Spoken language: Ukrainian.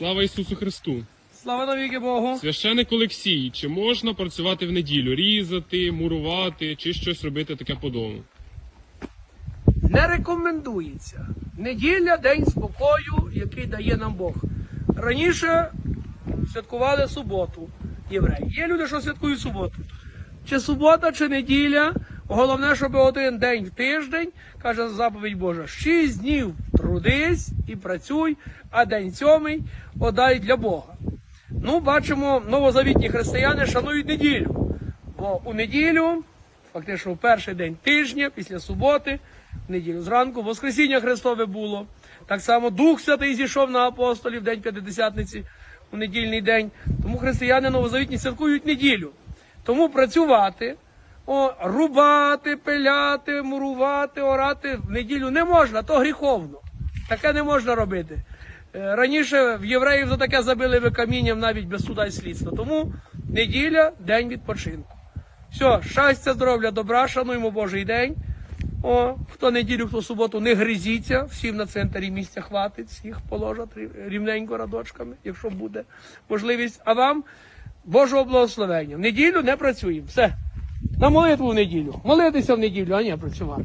Слава Ісусу Христу! Слава навіки Богу. Священик Олексій, чи можна працювати в неділю? Різати, мурувати чи щось робити таке по дому? Не рекомендується. Неділя день спокою, який дає нам Бог. Раніше святкували суботу євреї. Є люди, що святкують суботу. Чи субота, чи неділя. Головне, щоб один день в тиждень, каже заповідь Божа, шість днів трудись і працюй, а день сьомий подай для Бога. Ну, бачимо, новозавітні християни шанують неділю. Бо у неділю, фактично в перший день тижня, після суботи, в неділю зранку, Воскресіння Христове було. Так само Дух Святий зійшов на апостолів день П'ятидесятниці, у недільний день. Тому християни новозавітні святкують неділю. Тому працювати, о, рубати, пиляти, мурувати, орати в неділю не можна, то гріховно. Таке не можна робити. Е, Раніше в євреїв за таке забили би камінням навіть без суда і слідства. Тому неділя день відпочинку. Все, щастя, здоров'я, добра, шануємо Божий день. О, хто неділю, хто суботу, не гризіться, всім на центрі місця хватить, всіх положать рівненько радочками, якщо буде можливість. А вам Божого благословення. В неділю не працюємо. Все. На молитву в неділю. Молитися в неділю, а не працювати.